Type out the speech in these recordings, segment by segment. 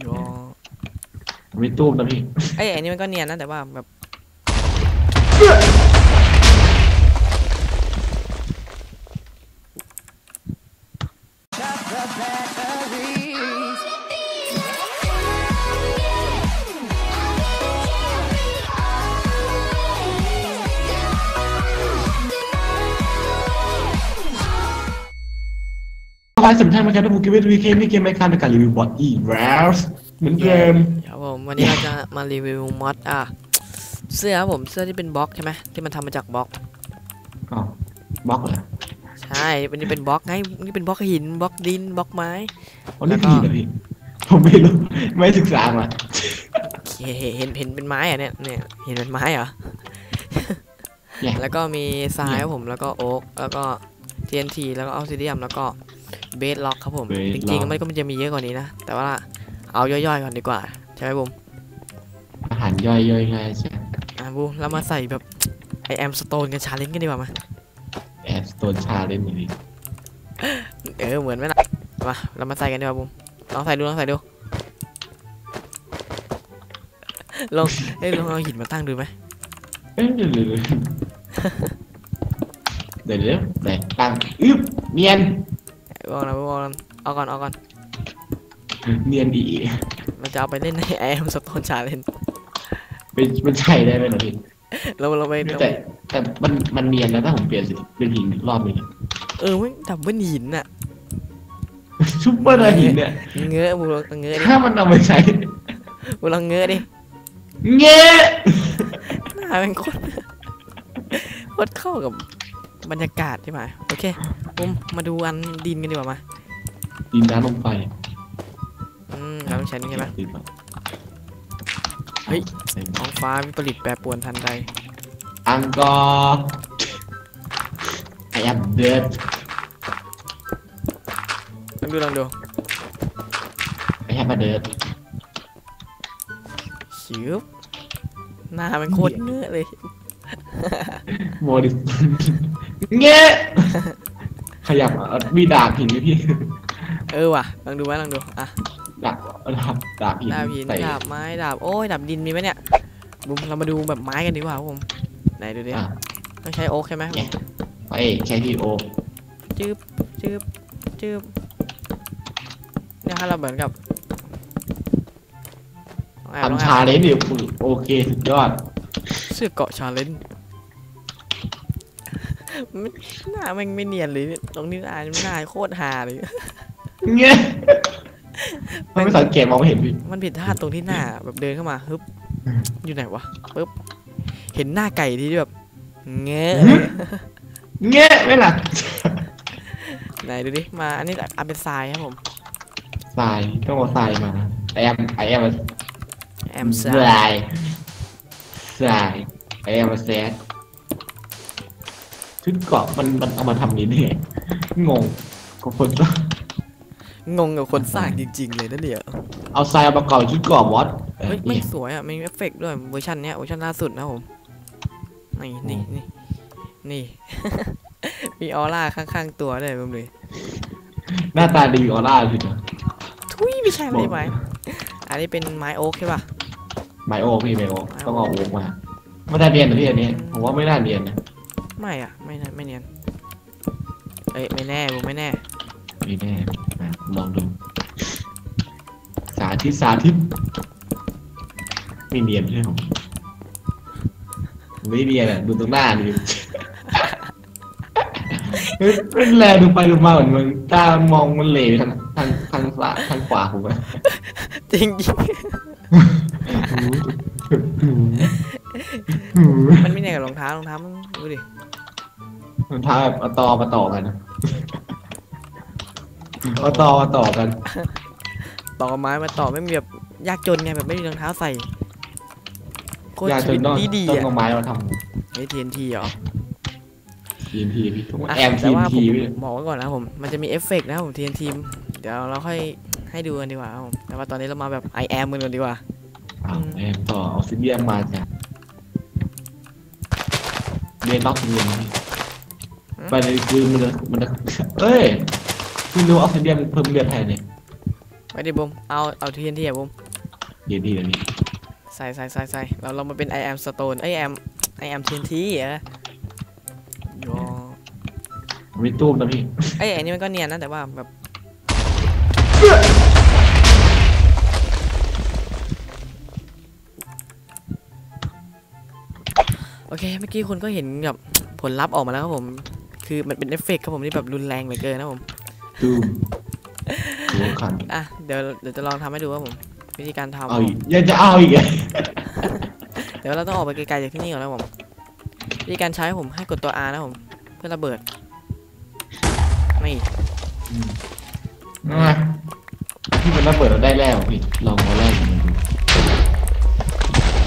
โยมีตู้นะพี่ ไอ้ยอันนี้มันก็เนียนนะแต่ว่าแบบ ไลฟ์สำคัญไหมครับทุกคนกิฟต์วีเคนี่เกมไม่คันในการรีวิวบอทอีกแล้วเหมือนเดิมครับผมวันนี้เราจะมารีวิวมอดอะเสื้อครับผมเสื้อที่เป็นบล็อกใช่ไหมที่มันทำมาจากบล็อกอ๋อบล็อกเหรอใช่วันนี้เป็นบล็อกไงนี่เป็นบล็อกหินบล็อกดินบล็อกไม้อ๋อนี่ผีเหรอพี่ผมไม่รู้ไม่ศึกษามาเห็นเห็นเป็นไม้เหรอะเนี่ยเนี่ยเห็นเป็นไม้เหรอแล้วก็มีทรายครับผมแล้วก็โอ๊กแล้วก็ TNT แล้วก็ออ s ซิเดียมแล้วก็ เบสล็อกครับผม Base จริง Lock ๆมันก็มันจะมีเยอะกว่านี้นะ แต่ว่าเอาย่อยๆก่อนดีกว่า ใช่ไหมบุมอาหารย่อยย่อยง่ายใช่อะบุมเรามาใส่แบบไอแอมสโตนกันชาเลนจ์กันดีกว่ามาแอบสโตนชาเล่นอย่างนี้เออเหมือนไหมล่ะมาเรามาใส่กันดีกว่าบุมลองใส่ดูลองใส่ดูลองเอ้ยลองเอาหินมาตั้งดูไหมเอ้ยเดี๋ยวเดี๋ยวเดี๋ยวเดี๋ยวเดี๋ยวตั้งอึ๊บเนียน บอกนะบอกนะเอาก่อนเอาก่อนเนียนดีเราจะเอาไปเล่นในแอมสโตนชาเลนจ์เป็นมันใช่ได้ไหมล่ะพี่เราเราไปเราแต่ไปแต่มันมันเนียนแล้วถ้าผมเปลี่ยนสิเป็นหินอีกรอบหนึงอะเออไม่ดับเบิลหินน่ะซุปเปอร์หินเนี่ยเงื้อบุลองเงื้อดิถ้ามันเอาไปใช้บุลองเงื้อดิเงี้ยหน้าเป็นโคตรโคตรเข้ากับ บรรยากาศใช่ไหมโอเคปุ้มมาดูอันดินกันดีกว่ามาดินน้ำลงไปอืมเราต้องใช้นี่ใช่ไหมดินปะเฮ้ยท้องฟ้าวิปริตแปรปรวนทันใดอังกอร์ไอแอมเดดลองดูลองดูไอแอมเดดชิวหน้ามันโคตรเงื้อเลยโมดิส เงี้ยขยับเอามีดาบหินไหมพี่เออว่ะลองดูไหมลองดูอะดาบเอาดาบดาบหินดาบหินใส่ดาบไม้ดาบโอ้ยดาบดินมีไหมเนี่ยบุ้มเรามาดูแบบไม้กันดีกว่าครับผมไหนดูดิอะต้องใช้โอ๊กใช่ไหมเนี่ยไปใช้ที่โอจืบจืบจืบเนี่ยครับเราเหมือนกับลองแอบลองทำแอบชาเลนจ์อยู่โอเคสุดยอดเสื้อเกาะชาเลนจ์ไม่ หน้ามันไม่เนียนเลยตรงนี้หน้าหน้าโคตรฮาเลยเงี้ยมันไม่สังเกตมองไม่เห็นพี่มันผิดพลาดตรงที่หน้าแบบเดินเข้ามาฮึบอยู่ไหนวะปึ๊บเห็นหน้าไก่ที่แบบเงี้ยเงี้ยไม่ล่ะไหนดูดิมาอันนี้เอาเป็นทรายครับผมทรายต้องเอาทรายมาไอแอมไอแอมแอมททรารายยทรายไอแอมแซด ชุดเกราะมันมันเอามาทำนี้นี่งงกับคนงงกับคนสร้างจริง ๆ เลยนะเนี่ยเอาทรายเอาประกอบชุดเกราะวอตเฮ้ยไม่สวยอะมีเอฟเฟกต์ด้วยเวอร์ชันเนี้ยเวอร์ชันล่าสุดนะครับผมนี่นี่นี่นี่ มีออร่าข้างๆตัวด้วยมึงเลยหน้าตาดีออร่าสินะทุยไม่ใช่ไม่ใช่ไหมอันนี้เป็นไม้โอ๊กใช่ป่ะไมโอพี่ไมโอต้องเอาโอ๊กมาไม่ได้เรียนนะพี่อันนี้ผมว่าไม่น่าเรียนนะ ไม่อะไม่น่าไม่เนียนเอ้ยไม่แน่บุไม่แน่ไม่แน่นะลองดู สาธิตสาธิตไม่เนียนใช่ไหมผมไม่เนียนอะดูตรงหน้าดิเฮ้ยเป็นแลดูไปดูมาเหมือนมึงตามองมันเหลวทางทางทางซ้ายทางขวาผมอะจริงๆมันไม่แน่กับรองเท้ารองเท้ามึงดูดิ มันท้าแบบเอาตอมาต่อกันนะเอาตอมาต่อกัน ต่อไม้มาต่อไม่มีแบบยากจนไงแบบไม่มีรองเท้าใส่โคตรอยากชีจะวิตต้องดีดีต้องอะเอาไม้มาทไอ้ทีนทีเหรอำทีมทีพี่ผมว่าอะแอมแต่ทีมว่าผทีมพี่บอกไว้ก่อนนะผมมันจะมีเอฟเฟกต์นะครับผมทีนทีมเดี๋ยวเราค่อยให้ดูกันดีกว่าครับผมแต่ว่าตอนนี้เรามาแบบ I am กันก่อนดีกว่าอ้าวแอมต่อออกซิเดียมมาจากเรียนล็อกเรียนพี่ ไปเลยคือมันจะมันจะเอ้ยคุณรู้ออกซิเดียมเพิ่มเลือดแทนเนี่ยไปดิบุมเอาเอาทีนทีอะบุมเดี๋ยวดีเดี๋ยวนี้ใส่ใส่ใส่ใส่เราเรามาเป็น I am stone เอ้ย I am I am TNT เหรอโยไม่ตู้มนะพี่เอ้ยอันนี้มันก็เนียนนะแต่ว่าแบบโอเคเมื่อกี้คุณก็เห็นแบบผลลัพธ์ออกมาแล้วครับผม คือมันเป็นเอฟเฟกต์ครับผมที่แบบรุนแรงเหลือเกินนะผมตู้มหัวขันอะเดี๋ยวเดี๋ยวจะลองทำให้ดูครับผม วิธีการทำเอาอีกยังจะเอาอีกเหรอเดี๋ยวเราต้องออกไปไกลๆจากที่นี่ก่อนนะผมวิธีการใช้ผมให้กดตัว R นะผม เพื่อระเบิดนี่อืมมาพี่มันระเบิดเราได้แล้วพี่ลองเอาแรกดู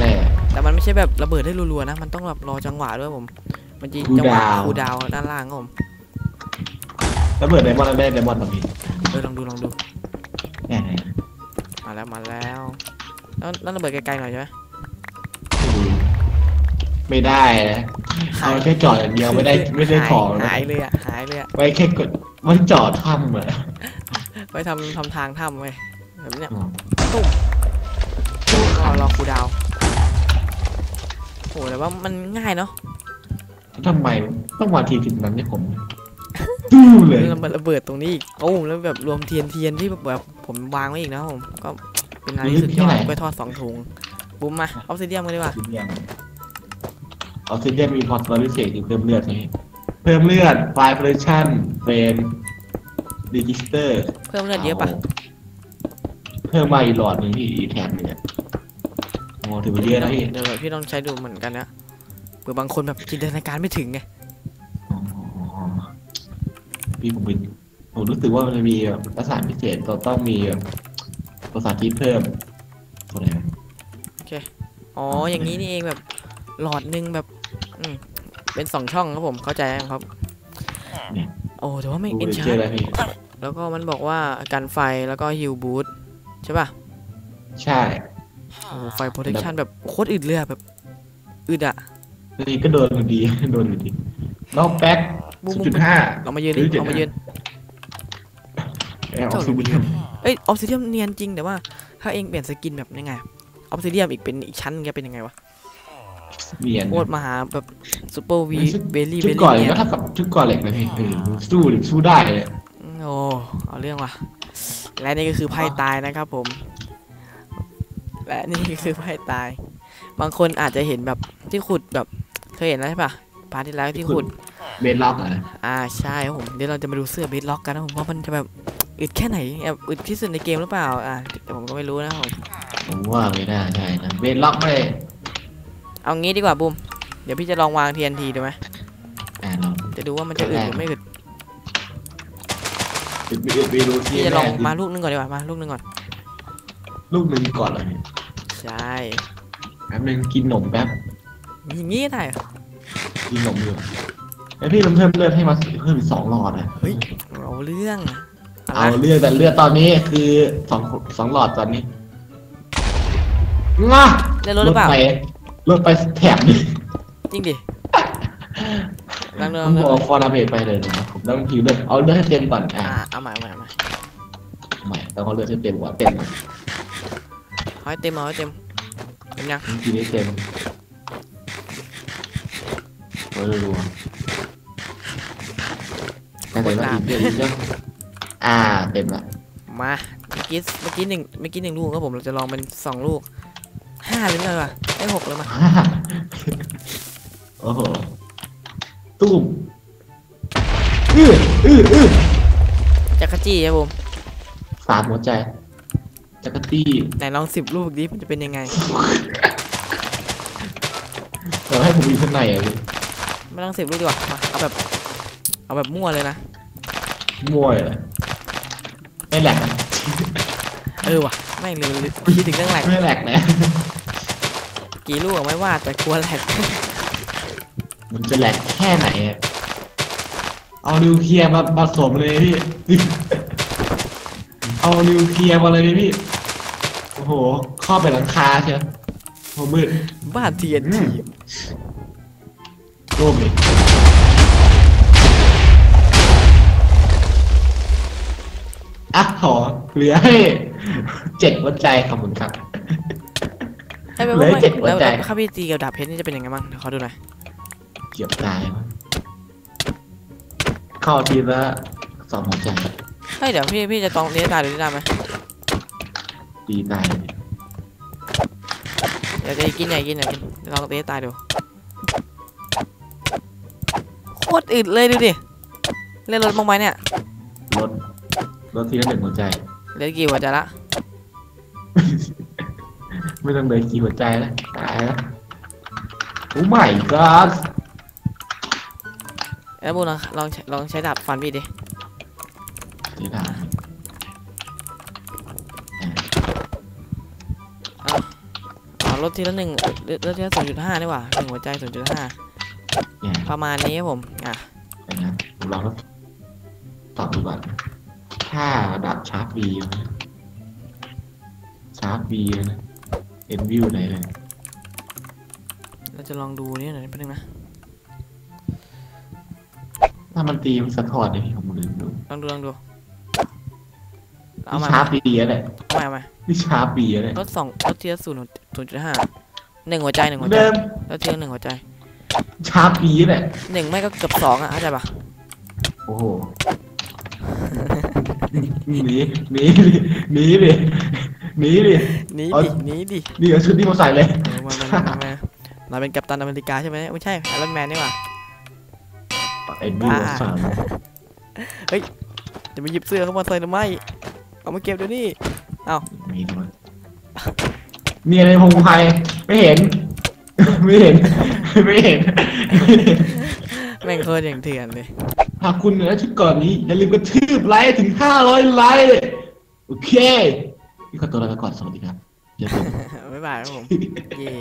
แร่แต่มันไม่ใช่แบบระเบิดได้รัวๆนะ มันต้องแบบรอจังหวะด้วยผม มันจะคูลจังหวะดาวน์คูลดาวน์ด้านล่างครับผมระเบิดไดมอนด์เราได้ไดมอนด์เหรอพี่เออลองดูลองดูแน่ไหนมาแล้วมาแล้วแล้วแล้วระเบิดไกลๆหน่อยใช่ไหมไม่ได้นะเอาแค่จอดอย่างเดียวไม่ได้ไม่ได้หายของนะหายเลยอะหายเลยอะไว้แค่กดไว้จอดถ้ำอะไว้ทำทำทางถ้ำไว้แบบเนี้ยอ๋อรอรอคูลดาวน์โหแต่ว่ามันง่ายเนาะ ทำไมต้องมาทีถึงนั้นเนี่ยผมตู้เลยแล้วมันระเบิดตรงนี้อีกโอ้แล้วแบบรวมเทียนเทียนที่แบบผมวางไว้อีกนะครับผมก็เป็นอะไรที่สุดยอดไปทอดสองถุงบุ้มมาออฟซิเดียมกันดีกว่าออสเตรเลียออสเตรเลียมีพอร์ตพิเศษคือเพิ่มเลือดใช่ไหมเพิ่มเลือดไฟล์โปรดักชั่นเฟรมรีจิสเตอร์เพิ่มเลือดเยอะปะเพิ่มมาอีกหลอดหนึ่งพี่อีกแถมหนึงเนี่ยโอ้ถือว่าเยอะนะพี่เดี๋ยวแบบพี่ต้องใช้ดูเหมือนกันนะ เผื่อบางคนแบบจินตนาการไม่ถึงไงอ๋อพี่ผมเป็นผมรู้สึกว่ามันจะมีแบบลักษณะพิเศษเราต้องมีแบบภาษาที่เพิ่มอะไรนะอ๋อ อย่างนี้นี่เองแบบหลอดหนึ่งแบบ อืมเป็นสองช่องครับผมเข้าใจครับ โอ้แต่ว่าไม่ดูเอ็นเลยชาเจอร์อะไรพี่แล้วก็มันบอกว่ากันไฟแล้วก็ฮิลบูทใช่ป่ะ ใช่ โอ้ไฟโปรเทคชันแบบโคตรอึดเลยอะแบบอึดอะ นี่ก็โดนอยู่ดี โดนอยู่ดีน้องแป๊กบุ้มศูนย์บุ้จุมดห้าเรามายืนดิเรามายืนแอลออกซิเดียมเอ้ยออฟซิเดียมเนียนจริงแต่ว่า ถ้าเองเปลี่ยนสกินแบบยังไงออฟซิเดียมอีกเป็นอีกชั้นนึงจะเป็นยังไงวะเนียนโคตรมหาแบบซูเปอร์วีชุดเบลลี่ชุเบดลก่อนลี่ก็เนี่ยเท่ากับชุดก่อนเหล็กเลยพี่เออสู้ดิสู้ได้เลยโอ้เอาเรื่องว่ะ และนี่ก็คือไพ่ตายนะครับผม และนี่ก็คือไพ่ตาย บางคนอาจจะเห็นแบบที่ขุดแบบ เคยเห็นแล้วใช่ปะพาร์ทที่แล้วที่ขุดเบนล็อกอะอ่าใช่ครับผมเดี๋ยวเราจะมาดูเสื้อเบสล็อกกันนะผมว่ามันจะแบบอึดแค่ไหนแบบอึดที่สุดในเกมหรือเปล่าอ่าแต่ผมก็ไม่รู้นะครับผมผมว่าไม่น่าใช่นะเบนล็อกไม่เอางี้ดีกว่าบูมเดี๋ยวพี่จะลองวาง TNT ดูไหมอ่าลองจะดูว่ามันจะอึดหรือไม่อึดไปไปไปดูที่พี่จะลองแรกมาลูกนึงก่อนดีกว่ามาลูกนึงก่อน ลูกหนึ่งก่อนเลยใช่แป๊บนึงกินนมแป๊บ อย่างงี้ได้เหรอกินนมอยู่ไอพี่เราเพิ่มเลือดให้มาเพิ่มอีกสองหลอดอะเฮ้ยเอาเรื่องเอานะเลือดแต่เลือดตอนนี้คือสองสองหลอดตอนนี้มาเล่นรถหรือเปล่าไปรถไปแถบดิจริงดิลองดูผลอมงดูบอกฟอร์นาเบตไปเลยนะครับผมต้องพิวเลือดเอาเลือดให้เต็มก่อนอะอ่าเอาใหม่เอาใหม่เอาใหม่ใหม่ต้องเอาเลือดให้เต็มก่อนเต็มเอาให้เต็มเอาให้เต็มเต็มยังทีนี้เต็ม โอ้ยรัวแต่เต็มแล้วอีกเยอะอีกเยอะอ่าเต็มละมาเมื่อกี้เมื่อกี้หนึ่งเมื่อกี้หนึ่งลูกครับผมเราจะลองเป็นสองลูกห้าเลยดีกว่าได้หกเลยมาโอ้โหตุ้มอื้ออื้ออื้อจักรจี้ครับผมสามหัวใจจักรตี้ไหนลองสิบลูกดิมันจะเป็นยังไงเดี๋ยวให้ผมอยู่ข้างในอะพี่ ไม่ต้องสิบลูกดีกว่ามาเอาแบบเอาแบบมั่วเลยนะมั่วเลยไม่แหลกนะเออว่ะไม่งลืมคิดถึงเรื่องแหลกไม่แหลกนะกี่ลูกอะไม่ว่าแต่กลัวแหลกมันจะแหลกแค่ไหนอะเอานิวเคลียร์มาผสมเลยพี่เอานิวเคลียร์มาเลยพี่โอ้โหครอบไปหลังคาเชียวโอ้มืดบ้านเทียนที ร่วมเลยอะขอเหลือให้เจ็ดหัวใจขอบคุณครับ ไอ้ยแปลเหลืว่าอไม่เจ็ดหัวแล้วใจ แล้วข้าพี่ตีกับดาบเพชรนี่จะเป็นยังไงบ้างเดี๋ยวขอดูหน่อยเกือบตายมั้งเข้าทีละสองหัวใจเฮ้ยเดี๋ยวพี่พี่จะต้องเลี้ยงตายหรือได้ไหมตีตายเดี๋ยวจะกินใหญ่กินใหญ่กินเดี๋ยวลองเลี้ยงตายดู คตรอึดเลยดูดิ เล่นรถบ้างไหมเนี่ยลดลดทีละหนึ่งหัวใจ เหลือกี่หัวใจละ ไม่ต้องเลยกี่หัวใจแล้วตายแล้วโอ้ my god แล้วบูลองลองใช้ลองใช้ดาบฟันพี่ดิเสียดายอ๋อลดทีละหนึ่งลดลดทีละศูนย์จุดห้านี่หว่าหนึ่งหัวใจศูนย์จุดห้าเนี่ย ประมาณนี้ครับผม อะอย่างนั้นผมลองตอบดูก่อนถ้าดับชาร์ปบีนะชาร์ปบีนะเอ็นวิวไหนเลยเราจะลองดูนี่หน่อยนิดนึงนะ ถ้ามันตีมันสะท้อนเลยผมลืมดูลองดูลองดูเอานี่มาชาร์ปบีอะไรเอามาเอามานี่ชาร์ปบีอะไรลดสองลดทีละศูนย์ศูนย์จุดห้าหนึ่งหัวใจหนึ่งหัวใจเดิมลดทีละหนึ่งหัวใจ ชาร์ปบีแหละหนึ่งไม่ก็เกือบสองอะเข้าใจปะโอ้โหหนีหนีหนีดิหนีดิหนีเอาดิหนีดินี่เอาชุดที่มาใส่เลยเออมามามามาเราเป็นกัปตันอเมริกาใช่ไหมไม่ใช่ไอรอนแมนนี่หว่าเอ็นวิวสามจะมาหยิบเสื้อเข้ามาใส่หรือไม่เอามาเก็บเดี๋ยวนี้มีทำไมมีอะไรพงไพรไม่เห็น ไม่เห็น ไม่เห็น แม่งโคตรอย่างเถื่อนเลย หากคุณเหนือชุดก่อนนี้ อย่าลืมกระทืบไลค์ถึง500ไลค์โอเคพี่ขอตัวลาไปก่อนสวัสดีครับเจอกันบ๊ายบายครับผม เย่